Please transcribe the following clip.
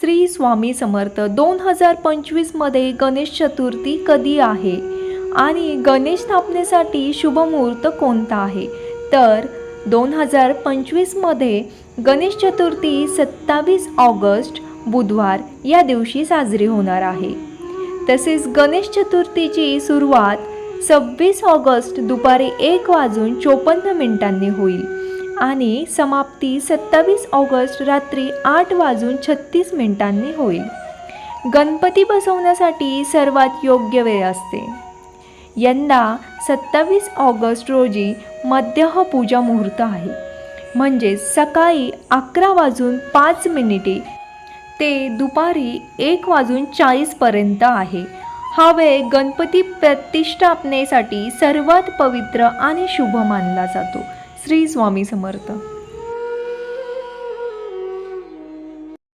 श्री स्वामी समर्थ दोन हजार पंचवीसमध्ये गणेश चतुर्थी कधी आहे? आणि गणेश स्थापनेसाठी शुभमुहूर्त कोणता आहे? तर दोन हजार पंचवीसमध्ये गणेश चतुर्थी सत्तावीस ऑगस्ट बुधवार या दिवशी साजरी होणार आहे. तसेच गणेश चतुर्थीची सुरुवात सव्वीस ऑगस्ट दुपारी एक वाजून चोपन्न मिनिटांनी होईल. आणि समाप्ती सत्तावीस ऑगस्ट रात्री आठ वाजून छत्तीस मिनिटांनी होईल. गणपती बसवण्यासाठी सर्वात योग्य वेळ असते. यंदा सत्तावीस ऑगस्ट रोजी मध्याह पूजा मुहूर्त आहे. म्हणजे सकाळी अकरा वाजून पाच मिनिटे ते दुपारी एक वाजून चाळीसपर्यंत आहे. हा वेळ गणपती प्रतिष्ठापनेसाठी सर्वात पवित्र आणि शुभ मानला जातो. श्री स्वामी समर्थ.